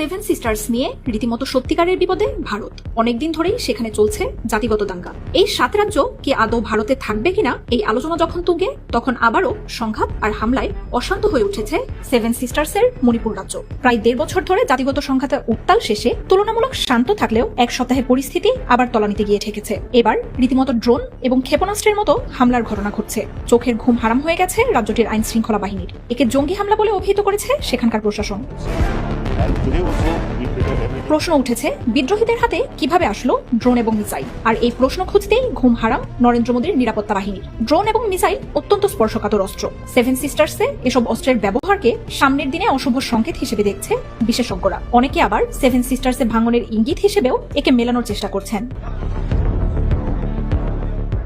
Seven sisters নিয়ে রীতিমতো সত্যিকারের বিপদে ভারত। অনেকদিন ধরেই সেখানে চলছে জাতিগত দাঙ্গা। এই সাত রাজ্য কি আদৌ ভারতে থাকবে কিনা এই আলোচনা যখন তুঙ্গে, তখন আবারও সংঘাত আর হামলায় অশান্ত হয়ে উঠেছে সেভেন সিস্টার্সের মণিপুর রাজ্য। প্রায় দেড় বছর ধরে জাতিগত সংঘাতে উত্তাল শেষে তুলনামূলক শান্ত থাকলেও এক সপ্তাহে পরিস্থিতি আবার তলানিতে গিয়ে ঠেকেছে। এবার রীতিমতো ড্রোন এবং ক্ষেপণাস্ত্রের মতো হামলার ঘটনা ঘটছে। চোখের ঘুম হারাম হয়ে গেছে রাজ্যটির আইন শৃঙ্খলা বাহিনীর। একে জঙ্গি হামলা বলে অভিহিত করেছে সেখানকার প্রশাসন। প্রশ্ন উঠেছে, বিদ্রোহীদের হাতে কীভাবে আসলো ড্রোন এবং মিসাইল? আর এই প্রশ্ন খুঁজতেই ঘুম হারাম নরেন্দ্র মোদীর নিরাপত্তা বাহিনীর। ড্রোন এবং মিসাইল অত্যন্ত স্পর্শকাতর অস্ত্র। সেভেন সিস্টার্সে এসব অস্ত্রের ব্যবহারকে সামনের দিনে অশুভ সংকেত হিসেবে দেখছে বিশেষজ্ঞরা। অনেকে আবার সেভেন সিস্টার্সে ভাঙনের ইঙ্গিত হিসেবেও একে মেলানোর চেষ্টা করছেন।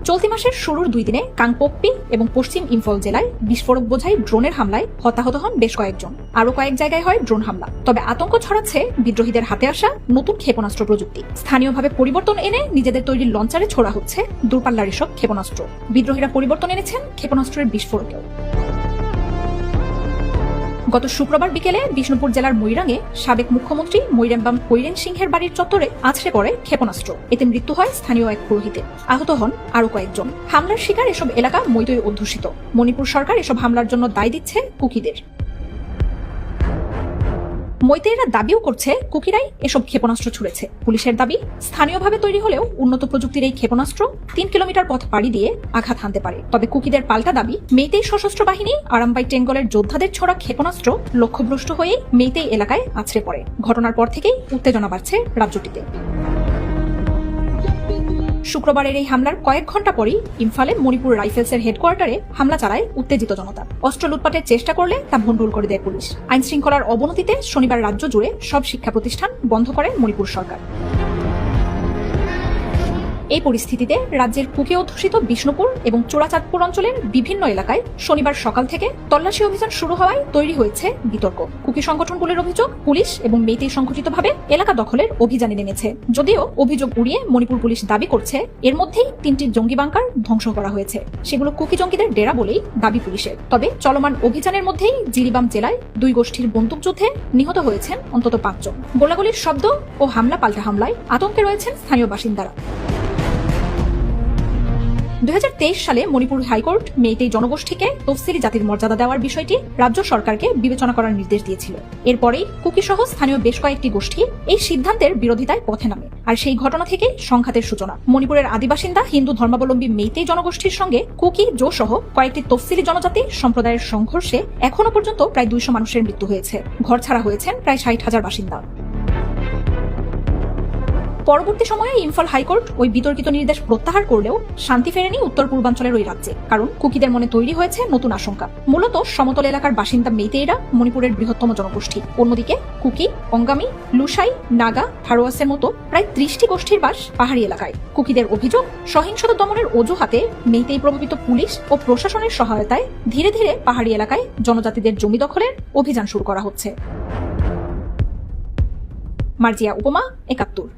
চলতি মাসের শুরুর দুই দিনে কাংপোপ্পি এবং পশ্চিম ইম্ফল জেলায় বিস্ফোরক বোঝাই ড্রোনের হামলায় হতাহত হন বেশ কয়েকজন। আরও কয়েক জায়গায় হয় ড্রোন হামলা। তবে আতঙ্ক ছড়াচ্ছে বিদ্রোহীদের হাতে আসা নতুন ক্ষেপণাস্ত্র প্রযুক্তি। স্থানীয়ভাবে পরিবর্তন এনে নিজেদের তৈরি লঞ্চারে ছোড়া হচ্ছে দূরপাল্লার এসব ক্ষেপণাস্ত্র। বিদ্রোহীরা পরিবর্তন এনেছেন ক্ষেপণাস্ত্রের বিস্ফোরকেও। গত শুক্রবার বিকেলে বিষ্ণুপুর জেলার মৈরাঙে সাবেক মুখ্যমন্ত্রী মৈরাম্বাম কৈরেন সিংহের বাড়ির চত্বরে আছড়ে পড়ে ক্ষেপণাস্ত্র। এতে মৃত্যু হয় স্থানীয় এক পুরোহিতে। আহত হন আরও কয়েকজন। হামলার শিকার এসব এলাকা মৈতই অধ্যুষিত। মণিপুর সরকার এসব হামলার জন্য দায় দিচ্ছে কুকিদের। মৈতেইরা দাবিও করছে কুকিরাই এসব ক্ষেপণাস্ত্র ছুড়েছে। পুলিশের দাবি, স্থানীয়ভাবে তৈরি হলেও উন্নত প্রযুক্তির এই ক্ষেপণাস্ত্র তিন কিলোমিটার পথ পাড়ি দিয়ে আঘাত হানতে পারে। তবে কুকিদের পাল্টা দাবি, মেইতেই সশস্ত্র বাহিনী, আরামবাই টেঙ্গলের যোদ্ধাদের ছড়া ক্ষেপণাস্ত্র লক্ষ্যভ্রষ্ট হয়ে মেইতেই এলাকায় আছড়ে পড়ে। ঘটনার পর থেকেই উত্তেজনা বাড়ছে রাজ্যটিতে। শুক্রবারের এই হামলার কয়েক ঘণ্টা পরেই ইম্ফালে মণিপুর রাইফেলসের হেডকোয়ার্টারে হামলা চালায় উত্তেজিত জনতা। অস্ত্র লুটপাটের চেষ্টা করলে তা ভণ্ডুল করে দেয় পুলিশ। আইন শৃঙ্খলার অবনতিতে শনিবার রাজ্য জুড়ে সব শিক্ষা প্রতিষ্ঠান বন্ধ করে মণিপুর সরকার। এই পরিস্থিতিতে রাজ্যের কুকে অধ্যুষিত বিষ্ণুপুর এবং চোরাচাঁদপুর অঞ্চলের বিভিন্ন এলাকায় শনিবার সকাল থেকে তল্লাশি অভিযান শুরু হওয়ায় তৈরি হয়েছে বিতর্ক। কুকি সংগঠনগুলির অভিযোগ, পুলিশ এবং মেইতেই সংগঠিতভাবে এলাকা দখলের অভিযানে নেমেছে। যদিও অভিযোগ উড়িয়ে মণিপুর পুলিশ দাবি করছে, এর মধ্যেই তিনটি জঙ্গি বাংকার ধ্বংস করা হয়েছে। সেগুলো কুকি জঙ্গিদের ডেরা বলেই দাবি পুলিশের। তবে চলমান অভিযানের মধ্যেই জিরিবাম জেলায় দুই গোষ্ঠীর বন্দুকযুদ্ধে নিহত হয়েছেন অন্তত পাঁচজন। গোলাগুলির শব্দ ও হামলা পাল্টা হামলায় আতঙ্কে রয়েছেন স্থানীয় বাসিন্দারা। দুই সালে মণিপুর হাইকোর্ট মেয়েতেই জনগোষ্ঠীকে তফসিলি জাতির মর্যাদা দেওয়ার বিষয়টি রাজ্য সরকারকে বিবেচনা করার নির্দেশ দিয়েছিল। এরপরেই কুকি সহ স্থানীয় বেশ কয়েকটি গোষ্ঠী এই সিদ্ধান্তের বিরোধিতায় পথে নামে। আর সেই ঘটনা থেকেই সংঘাতের সূচনা। মণিপুরের আদিবাসিন্দা হিন্দু ধর্মাবলম্বী মেইতেই জনগোষ্ঠীর সঙ্গে কুকি, জো সহ কয়েকটি তফসিলি জনজাতি সম্প্রদায়ের সংঘর্ষে এখনও পর্যন্ত প্রায় দুইশো মানুষের মৃত্যু হয়েছে। ঘর ছাড়া হয়েছেন প্রায় ষাট হাজার বাসিন্দা। পরবর্তী সময়ে ইম্ফল হাইকোর্ট ওই বিতর্কিত নির্দেশ প্রত্যাহার করলেও শান্তি ফেরেনি উত্তর পূর্বাঞ্চলের ওই রাজ্যে, কারণ কুকিদের মনে তৈরি হয়েছে নতুন আশঙ্কা। মূলত সমতল এলাকার বাসিন্দা মেইতেইরা মণিপুরের বৃহত্তম জনগোষ্ঠী। অন্যদিকে কুকি, অঙ্গামি লুসাই নাগা হারোয়াসের মতো প্রায় ত্রিশটি গোষ্ঠীর বাস পাহাড়ি এলাকায়। কুকিদের অভিযোগ, সহিংসতা দমনের অজুহাতে মেইতেই প্রভাবিত পুলিশ ও প্রশাসনের সহায়তায় ধীরে ধীরে পাহাড়ি এলাকায় জনজাতিদের জমি দখলের অভিযান শুরু করা হচ্ছে। মার্জিয়া উপমা, একাত্তর।